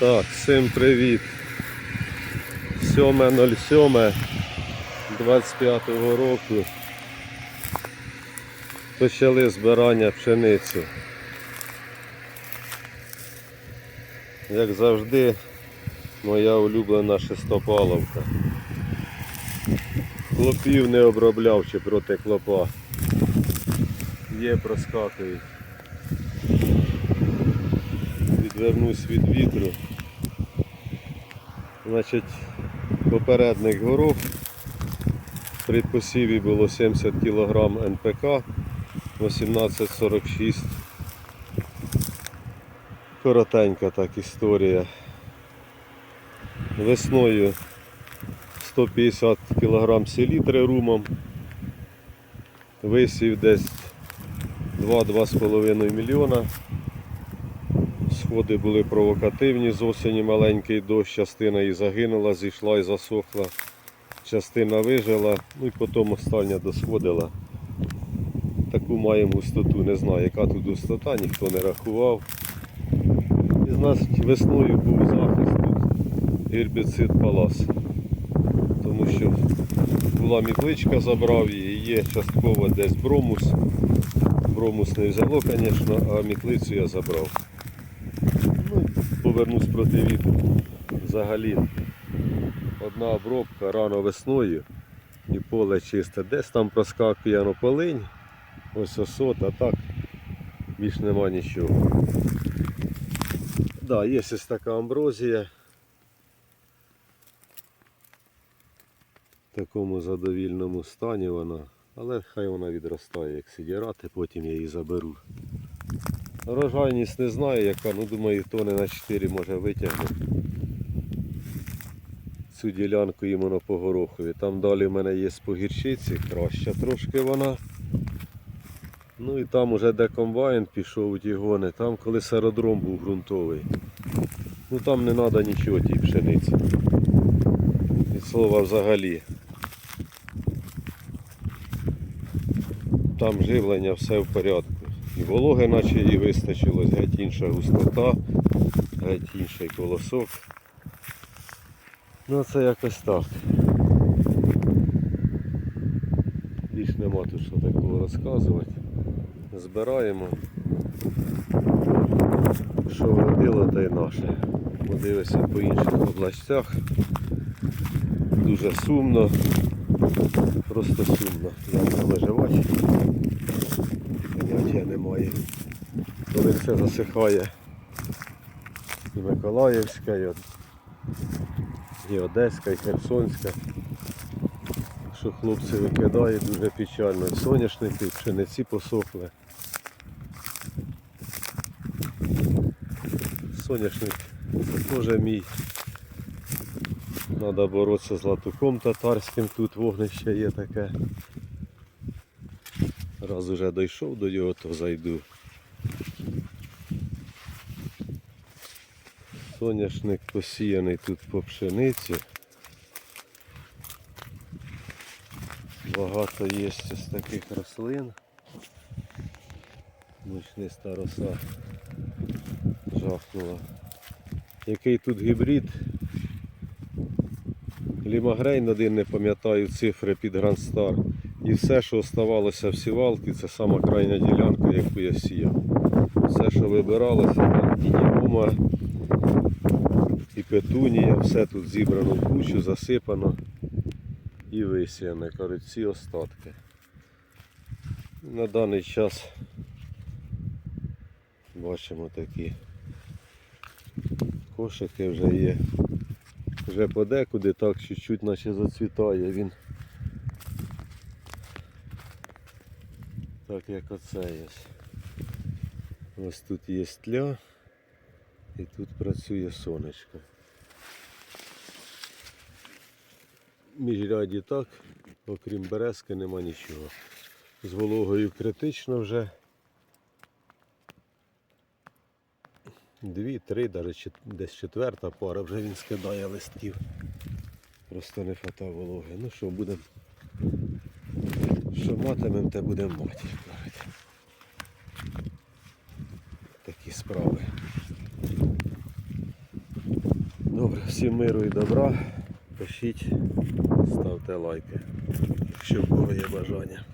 Так, всім привіт. 7.07 25-го року. Почали збирання пшениці. Як завжди, моя улюблена шестопаловка. Клопів не обробляв чи проти клопа. Є проскакують. Відвернусь від вітру. Значить, попередник горох. При посіві було 70 кг НПК 1846. Коротенька так історія. Весною 150 кг селітри румом. Висів десь 2-2,5 мільйона. Сходи були провокативні, з осені маленький дощ, частина і загинула, зійшла і засохла, частина вижила, ну і потім остання досходила. Таку маємо густоту, не знаю, яка тут густота, ніхто не рахував. І значить весною був захист тут гербіцид палас. Тому що була мітличка, забрав її, є частково десь бромус. Бромус не взяло, звісно, а мітлицю я забрав. Ну, повернусь проти вітру. Взагалі одна обробка рано весною і поле чисте. Десь там проскакує ну, полинь, ось осот, а так більш нема нічого. Да, є ось така амброзія. В такому задовільному стані вона, але хай вона відростає, як сидірати, потім я її заберу. Рожайність не знаю яка, ну думаю тони на 4 може витягне. Цю ділянку іменно по горохові. Там далі в мене є по гірчиці, краща трошки вона. Ну і там уже де комбайн пішов у ті гони, там коли аеродром був ґрунтовий. Ну там не треба нічого тій пшениці. Від слова взагалі. Там живлення все в порядку. І вологи наче їй вистачило, геть інша густота, геть інший колосок. Ну це якось так. Більш нема тут що такого розказувати. Збираємо. Що вродило, та й наше. Подивися по інших областях. Дуже сумно. Просто сумно. Як виживати. Поняття немає. Коли все засихає і Миколаївська, і, і Одеська, і Херсонська. Що хлопці викидають дуже печально. Соняшники, пшениці посохли. Соняшник теж мій. Треба боротися з латуком татарським, тут вогнище є таке. Раз уже дійшов до нього, то зайду. Соняшник посіяний тут по пшениці. Багато є з таких рослин. Мучниста роса жахнула. Який тут гібрид? Лімагрейн один не пам'ятаю цифри під Грандстар. І все, що оставалося в сівалці, це сама крайня ділянка, яку я сіяв. Все, що вибиралося, там і нігума, і петунія, все тут зібрано в кучу, засипано і висіяне. Кажуть, всі остатки. На даний час бачимо такі кошики вже є. Вже подекуди так чуть-чуть наче зацвітає він. Так як оце є. Ось тут є тля і тут працює сонечко. Міжряді так, окрім березки нема нічого. З вологою критично вже. Дві, три, навіть десь четверта пара, вже він скидає листків. Просто не хвата вологи. Ну що, будемо. Що матимемо, те будемо мати. Такі справи. Добре, Всім миру і добра. Пишіть, ставте лайки, якщо в кого є бажання.